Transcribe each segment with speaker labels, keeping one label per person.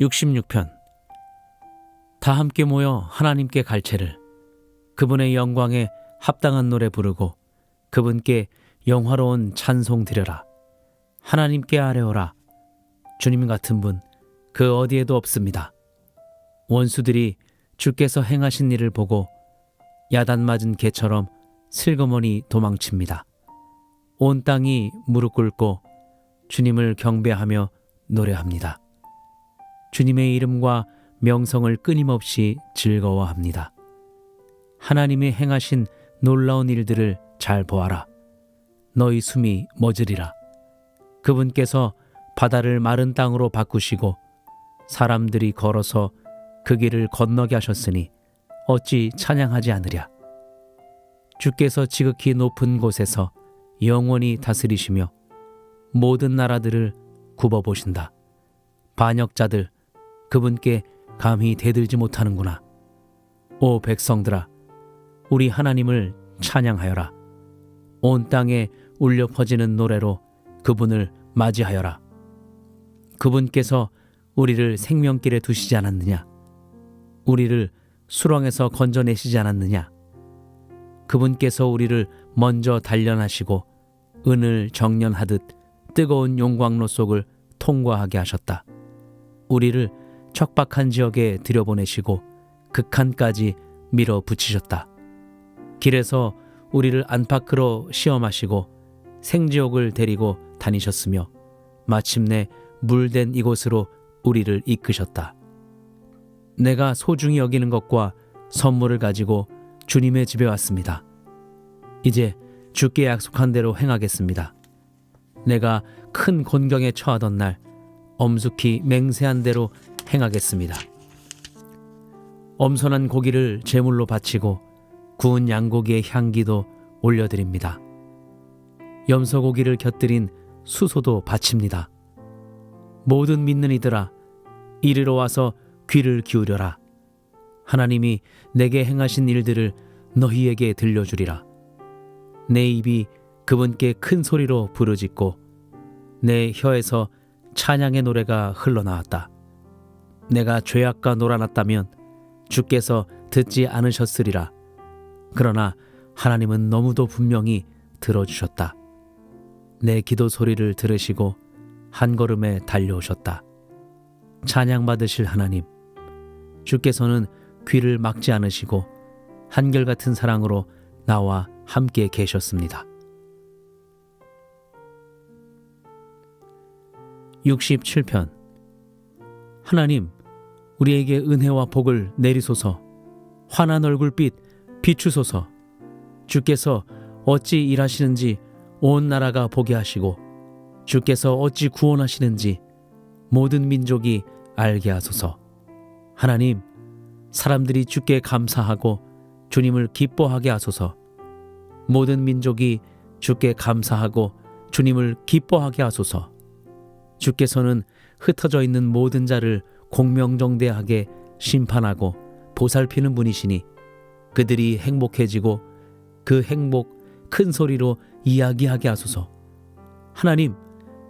Speaker 1: 66편. 다 함께 모여 하나님께 갈채를 그분의 영광에 합당한 노래 부르고 그분께 영화로운 찬송 드려라. 하나님께 아뢰오라. 주님 같은 분 그 어디에도 없습니다. 원수들이 주께서 행하신 일을 보고 야단 맞은 개처럼 슬그머니 도망칩니다. 온 땅이 무릎 꿇고 주님을 경배하며 노래합니다. 주님의 이름과 명성을 끊임없이 즐거워합니다. 하나님이 행하신 놀라운 일들을 잘 보아라. 너희 숨이 멎으리라. 그분께서 바다를 마른 땅으로 바꾸시고 사람들이 걸어서 그 길을 건너게 하셨으니 어찌 찬양하지 않으랴. 주께서 지극히 높은 곳에서 영원히 다스리시며 모든 나라들을 굽어 보신다. 반역자들 그분께 감히 대들지 못하는구나. 오 백성들아 우리 하나님을 찬양하여라. 온 땅에 울려 퍼지는 노래로 그분을 맞이하여라. 그분께서 우리를 생명길에 두시지 않았느냐? 우리를 수렁에서 건져내시지 않았느냐? 그분께서 우리를 먼저 단련하시고 은을 정련하듯 뜨거운 용광로 속을 통과하게 하셨다. 우리를 척박한 지역에 들여보내시고 극한까지 밀어붙이셨다. 길에서 우리를 안팎으로 시험하시고 생지옥을 데리고 다니셨으며 마침내 물된 이곳으로 우리를 이끄셨다. 내가 소중히 여기는 것과 선물을 가지고 주님의 집에 왔습니다. 이제 주께 약속한 대로 행하겠습니다. 내가 큰 곤경에 처하던 날 엄숙히 맹세한 대로 행하겠습니다. 엄선한 고기를 제물로 바치고 구운 양고기의 향기도 올려드립니다. 염소고기를 곁들인 수소도 바칩니다. 모든 믿는 이들아 이리로 와서 귀를 기울여라. 하나님이 내게 행하신 일들을 너희에게 들려주리라. 내 입이 그분께 큰 소리로 부르짖고 내 혀에서 찬양의 노래가 흘러나왔다. 내가 죄악과 놀아났다면 주께서 듣지 않으셨으리라. 그러나 하나님은 너무도 분명히 들어주셨다. 내 기도 소리를 들으시고 한 걸음에 달려오셨다. 찬양 받으실 하나님, 주께서는 귀를 막지 않으시고 한결같은 사랑으로 나와 함께 계셨습니다. 67편 하나님, 우리에게 은혜와 복을 내리소서. 환한 얼굴빛 비추소서. 주께서 어찌 일하시는지 온 나라가 보게 하시고 주께서 어찌 구원하시는지 모든 민족이 알게 하소서. 하나님, 사람들이 주께 감사하고 주님을 기뻐하게 하소서. 모든 민족이 주께 감사하고 주님을 기뻐하게 하소서. 주께서는 흩어져 있는 모든 자를 공명정대하게 심판하고 보살피는 분이시니 그들이 행복해지고 그 행복 큰 소리로 이야기하게 하소서. 하나님,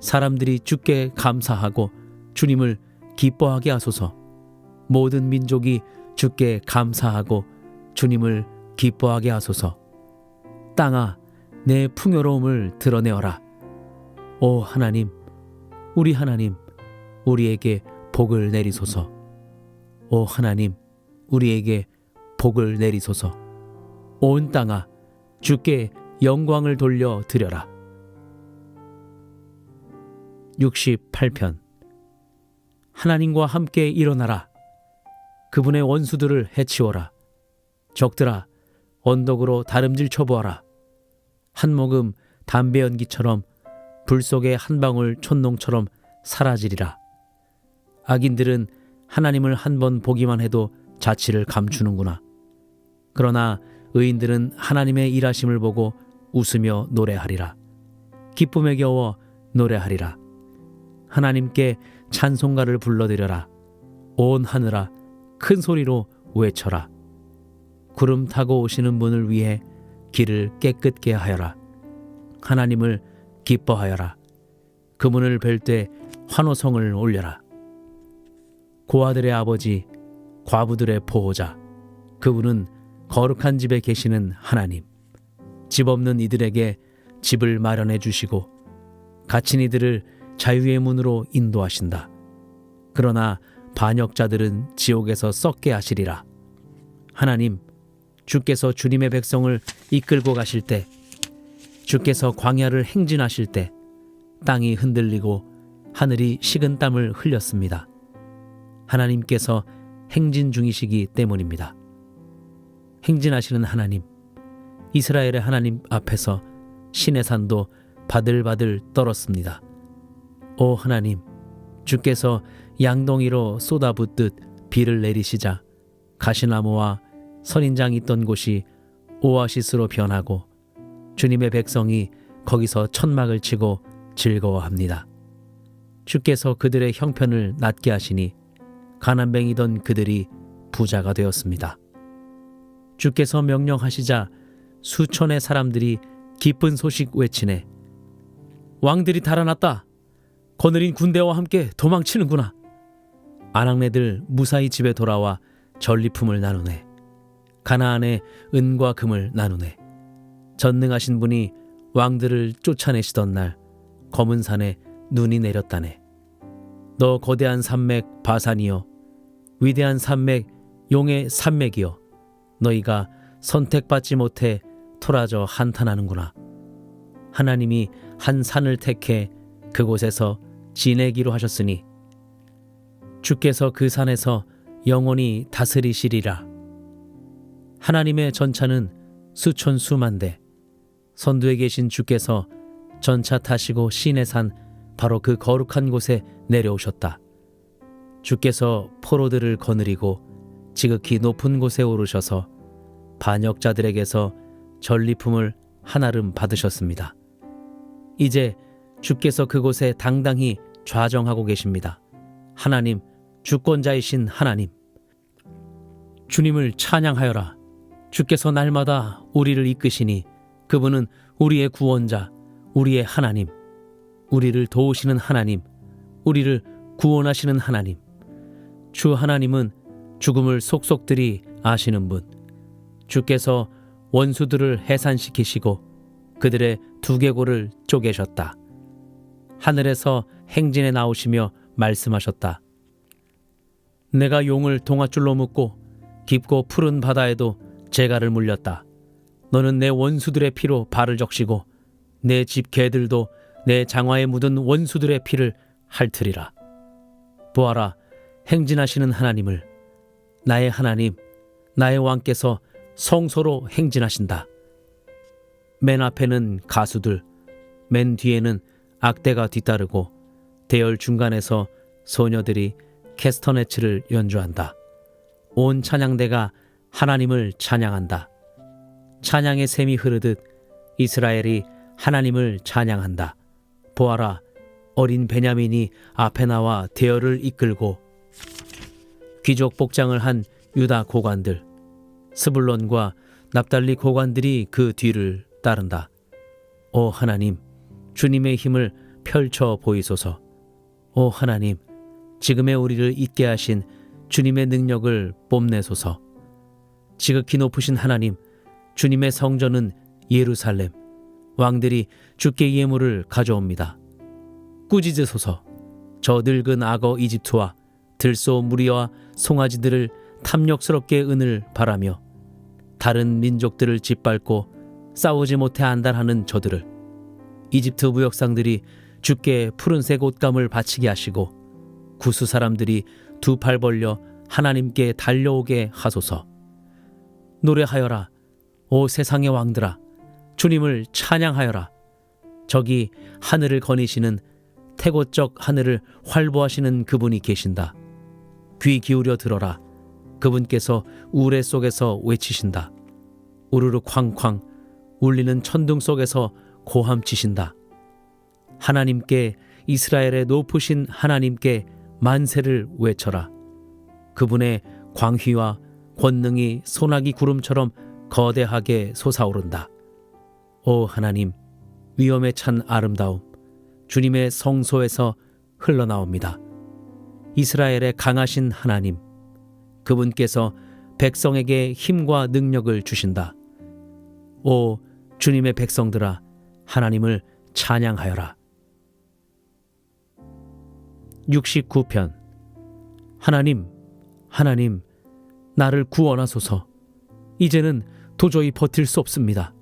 Speaker 1: 사람들이 주께 감사하고 주님을 기뻐하게 하소서. 모든 민족이 주께 감사하고 주님을 기뻐하게 하소서. 땅아, 내 풍요로움을 드러내어라. 오 하나님, 우리 하나님, 우리에게 복을 내리소서. 오 하나님, 우리에게 복을 내리소서. 온 땅아, 주께 영광을 돌려 드려라. 68편 하나님과 함께 일어나라. 그분의 원수들을 해치워라. 적들아, 언덕으로 다름질 쳐보아라. 한 모금 담배 연기처럼 불 속의 한 방울 촛농처럼 사라지리라. 악인들은 하나님을 한 번 보기만 해도 자취를 감추는구나. 그러나 의인들은 하나님의 일하심을 보고 웃으며 노래하리라. 기쁨에 겨워 노래하리라. 하나님께 찬송가를 불러드려라. 온 하늘아 큰 소리로 외쳐라. 구름 타고 오시는 분을 위해 길을 깨끗게 하여라. 하나님을 기뻐하여라. 그분을 뵐 때 환호성을 올려라. 고아들의 아버지, 과부들의 보호자. 그분은 거룩한 집에 계시는 하나님. 집 없는 이들에게 집을 마련해 주시고 갇힌 이들을 자유의 문으로 인도하신다. 그러나 반역자들은 지옥에서 썩게 하시리라. 하나님, 주께서 주님의 백성을 이끌고 가실 때, 주께서 광야를 행진하실 때, 땅이 흔들리고 하늘이 식은 땀을 흘렸습니다. 하나님께서 행진 중이시기 때문입니다. 행진하시는 하나님, 이스라엘의 하나님 앞에서 신의 산도 바들바들 떨었습니다. 오 하나님, 주께서 양동이로 쏟아붓듯 비를 내리시자 가시나무와 선인장이 있던 곳이 오아시스로 변하고 주님의 백성이 거기서 천막을 치고 즐거워합니다. 주께서 그들의 형편을 낮게 하시니 가난뱅이던 그들이 부자가 되었습니다. 주께서 명령하시자 수천의 사람들이 기쁜 소식 외치네. 왕들이 달아났다. 거느린 군대와 함께 도망치는구나. 아낙네들 무사히 집에 돌아와 전리품을 나누네. 가나안의 은과 금을 나누네. 전능하신 분이 왕들을 쫓아내시던 날 검은 산에 눈이 내렸다네. 너 거대한 산맥 바산이여 위대한 산맥 용의 산맥이여 너희가 선택받지 못해 토라져 한탄하는구나. 하나님이 한 산을 택해 그곳에서 지내기로 하셨으니 주께서 그 산에서 영원히 다스리시리라. 하나님의 전차는 수천 수만 대 선두에 계신 주께서 전차 타시고 신의 산 바로 그 거룩한 곳에 내려오셨다. 주께서 포로들을 거느리고 지극히 높은 곳에 오르셔서 반역자들에게서 전리품을 한아름 받으셨습니다. 이제 주께서 그곳에 당당히 좌정하고 계십니다. 하나님, 주권자이신 하나님. 주님을 찬양하여라. 주께서 날마다 우리를 이끄시니 그분은 우리의 구원자, 우리의 하나님, 우리를 도우시는 하나님, 우리를 구원하시는 하나님. 주 하나님은 죽음을 속속들이 아시는 분. 주께서 원수들을 해산시키시고 그들의 두개골을 쪼개셨다. 하늘에서 행진에 나오시며 말씀하셨다. 내가 용을 동아줄로 묶고 깊고 푸른 바다에도 재갈을 물렸다. 너는 내 원수들의 피로 발을 적시고 내 집 개들도 내 장화에 묻은 원수들의 피를 핥으리라. 보아라, 행진하시는 하나님을 나의 하나님, 나의 왕께서 성소로 행진하신다. 맨 앞에는 가수들, 맨 뒤에는 악대가 뒤따르고 대열 중간에서 소녀들이 캐스터네츠를 연주한다. 온 찬양대가 하나님을 찬양한다. 찬양의 샘이 흐르듯 이스라엘이 하나님을 찬양한다. 보아라, 어린 베냐민이 앞에 나와 대열을 이끌고 귀족 복장을 한 유다 고관들, 스불론과 납달리 고관들이 그 뒤를 따른다. 오 하나님, 주님의 힘을 펼쳐 보이소서. 오 하나님, 지금의 우리를 있게 하신 주님의 능력을 뽐내소서. 지극히 높으신 하나님, 주님의 성전은 예루살렘. 왕들이 주께 예물을 가져옵니다. 꾸짖으소서. 저 늙은 악어 이집트와 들소 무리와 송아지들을 탐욕스럽게 은을 바라며 다른 민족들을 짓밟고 싸우지 못해 안달하는 저들을 이집트 무역상들이 주께 푸른색 옷감을 바치게 하시고 구수 사람들이 두 팔 벌려 하나님께 달려오게 하소서. 노래하여라, 오 세상의 왕들아, 주님을 찬양하여라. 저기 하늘을 거니시는 태고적 하늘을 활보하시는 그분이 계신다. 귀 기울여 들어라. 그분께서 우레 속에서 외치신다. 우르르 쾅쾅 울리는 천둥 속에서 고함치신다. 하나님께 이스라엘의 높으신 하나님께 만세를 외쳐라. 그분의 광휘와 권능이 소나기 구름처럼 거대하게 솟아오른다. 오 하나님, 위엄에 찬 아름다움, 주님의 성소에서 흘러나옵니다. 이스라엘의 강하신 하나님, 그분께서 백성에게 힘과 능력을 주신다. 오 주님의 백성들아, 하나님을 찬양하여라. 69편 하나님, 하나님, 나를 구원하소서. 이제는 도저히 버틸 수 없습니다.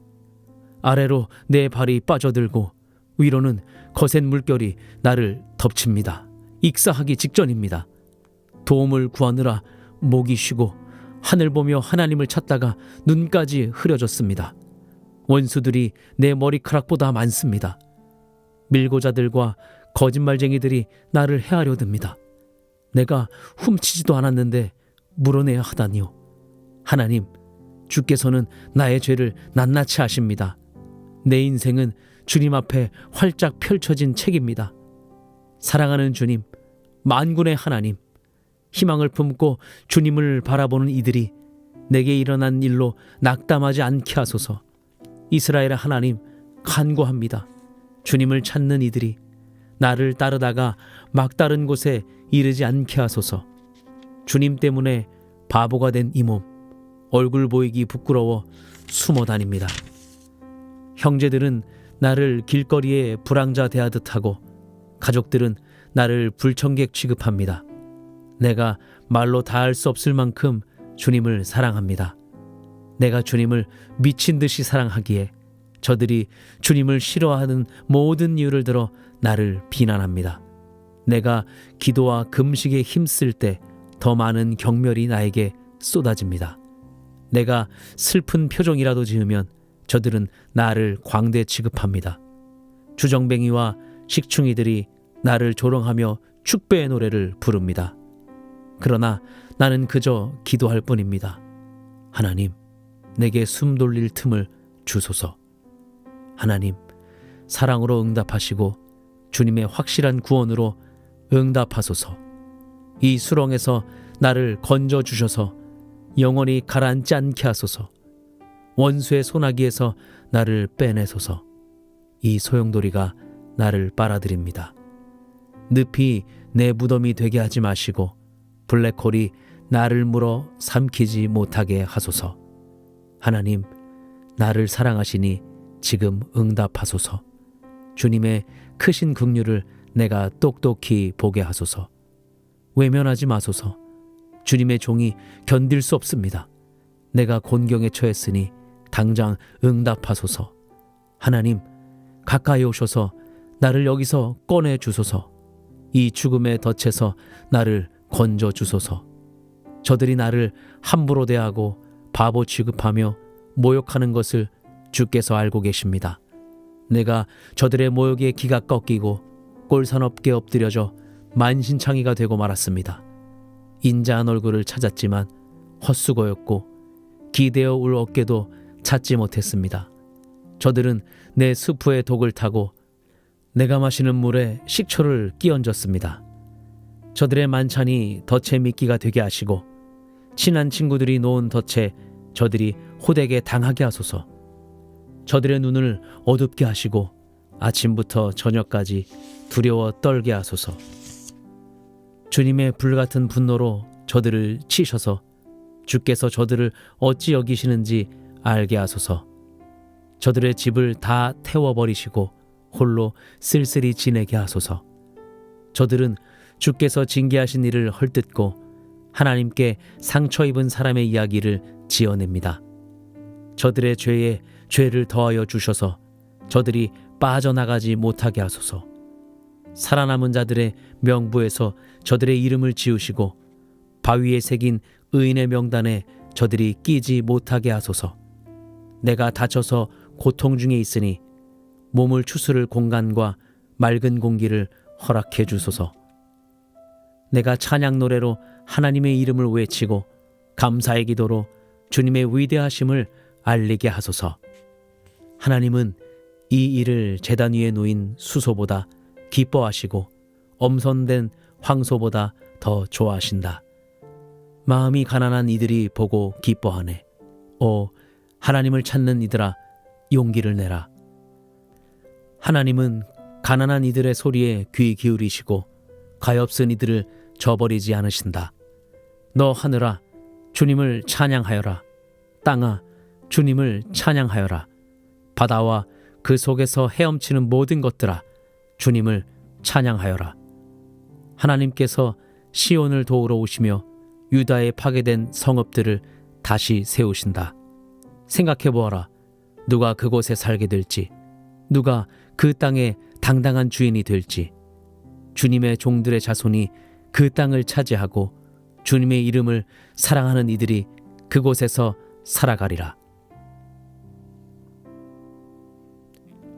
Speaker 1: 아래로 내 발이 빠져들고 위로는 거센 물결이 나를 덮칩니다. 익사하기 직전입니다. 도움을 구하느라 목이 쉬고 하늘 보며 하나님을 찾다가 눈까지 흐려졌습니다. 원수들이 내 머리카락보다 많습니다. 밀고자들과 거짓말쟁이들이 나를 해하려 듭니다. 내가 훔치지도 않았는데 물어내야 하다니요. 하나님, 주께서는 나의 죄를 낱낱이 아십니다. 내 인생은 주님 앞에 활짝 펼쳐진 책입니다. 사랑하는 주님, 만군의 하나님, 희망을 품고 주님을 바라보는 이들이 내게 일어난 일로 낙담하지 않게 하소서. 이스라엘의 하나님, 간구합니다. 주님을 찾는 이들이 나를 따르다가 막다른 곳에 이르지 않게 하소서. 주님 때문에 바보가 된 이 몸, 얼굴 보이기 부끄러워 숨어 다닙니다. 형제들은 나를 길거리에 불황자 대하듯 하고 가족들은 나를 불청객 취급합니다. 내가 말로 다 할 수 없을 만큼 주님을 사랑합니다. 내가 주님을 미친 듯이 사랑하기에 저들이 주님을 싫어하는 모든 이유를 들어 나를 비난합니다. 내가 기도와 금식에 힘쓸 때 더 많은 경멸이 나에게 쏟아집니다. 내가 슬픈 표정이라도 지으면 저들은 나를 광대 취급합니다. 주정뱅이와 식충이들이 나를 조롱하며 축배의 노래를 부릅니다. 그러나 나는 그저 기도할 뿐입니다. 하나님, 내게 숨 돌릴 틈을 주소서. 하나님, 사랑으로 응답하시고 주님의 확실한 구원으로 응답하소서. 이 수렁에서 나를 건져 주셔서 영원히 가라앉지 않게 하소서. 원수의 소나기에서 나를 빼내소서. 이 소용돌이가 나를 빨아들입니다. 늪이 내 무덤이 되게 하지 마시고 블랙홀이 나를 물어 삼키지 못하게 하소서. 하나님, 나를 사랑하시니 지금 응답하소서. 주님의 크신 긍휼을 내가 똑똑히 보게 하소서. 외면하지 마소서. 주님의 종이 견딜 수 없습니다. 내가 곤경에 처했으니 당장 응답하소서. 하나님, 가까이 오셔서 나를 여기서 꺼내 주소서. 이 죽음의 덫에서 나를 건져 주소서. 저들이 나를 함부로 대하고 바보 취급하며 모욕하는 것을 주께서 알고 계십니다. 내가 저들의 모욕에 기가 꺾이고 꼴사납게 엎드려져 만신창이가 되고 말았습니다. 인자한 얼굴을 찾았지만 헛수고였고 기대어 울 어깨도 찾지 못했습니다. 저들은 내 수프의 독을 타고 내가 마시는 물에 식초를 끼얹었습니다. 저들의 만찬이 덫에 미끼가 되게 하시고 친한 친구들이 놓은 덫에 저들이 호되게 당하게 하소서. 저들의 눈을 어둡게 하시고 아침부터 저녁까지 두려워 떨게 하소서. 주님의 불같은 분노로 저들을 치셔서 주께서 저들을 어찌 여기시는지 알게 하소서. 저들의 집을 다 태워버리시고 홀로 쓸쓸히 지내게 하소서. 저들은 주께서 징계하신 일을 헐뜯고 하나님께 상처 입은 사람의 이야기를 지어냅니다. 저들의 죄에 죄를 더하여 주셔서 저들이 빠져나가지 못하게 하소서. 살아남은 자들의 명부에서 저들의 이름을 지우시고 바위에 새긴 의인의 명단에 저들이 끼지 못하게 하소서. 내가 다쳐서 고통 중에 있으니 몸을 추스를 공간과 맑은 공기를 허락해 주소서. 내가 찬양 노래로 하나님의 이름을 외치고 감사의 기도로 주님의 위대하심을 알리게 하소서. 하나님은 이 일을 재단 위에 놓인 수소보다 기뻐하시고 엄선된 황소보다 더 좋아하신다. 마음이 가난한 이들이 보고 기뻐하네. 오, 하나님을 찾는 이들아, 용기를 내라. 하나님은 가난한 이들의 소리에 귀 기울이시고 가엾은 이들을 저버리지 않으신다. 너 하늘아 주님을 찬양하여라. 땅아 주님을 찬양하여라. 바다와 그 속에서 헤엄치는 모든 것들아 주님을 찬양하여라. 하나님께서 시온을 도우러 오시며 유다의 파괴된 성읍들을 다시 세우신다. 생각해 보아라. 누가 그곳에 살게 될지, 누가 그 땅의 당당한 주인이 될지, 주님의 종들의 자손이 그 땅을 차지하고 주님의 이름을 사랑하는 이들이 그곳에서 살아가리라.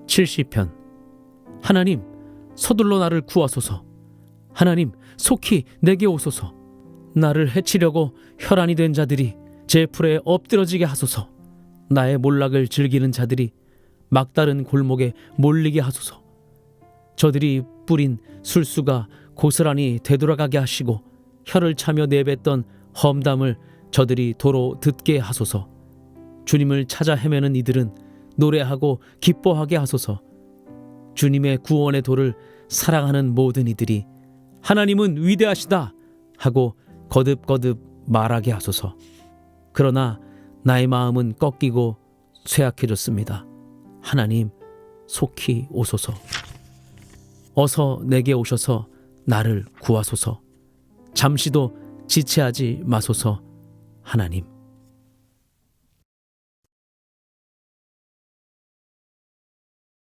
Speaker 1: 70편. 하나님 서둘러 나를 구하소서. 하나님 속히 내게 오소서. 나를 해치려고 혈안이 된 자들이 제 풀에 엎드러지게 하소서. 나의 몰락을 즐기는 자들이 막다른 골목에 몰리게 하소서. 저들이 뿌린 술수가 고스란히 되돌아가게 하시고 혀를 차며 내뱉던 험담을 저들이 도로 듣게 하소서. 주님을 찾아 헤매는 이들은 노래하고 기뻐하게 하소서. 주님의 구원의 도를 사랑하는 모든 이들이 하나님은 위대하시다 하고 거듭거듭 말하게 하소서. 그러나 나의 마음은 꺾이고 쇠약해졌습니다 하나님 속히 오소서. 어서 내게 오셔서 나를 구하소서. 잠시도 지체하지 마소서 하나님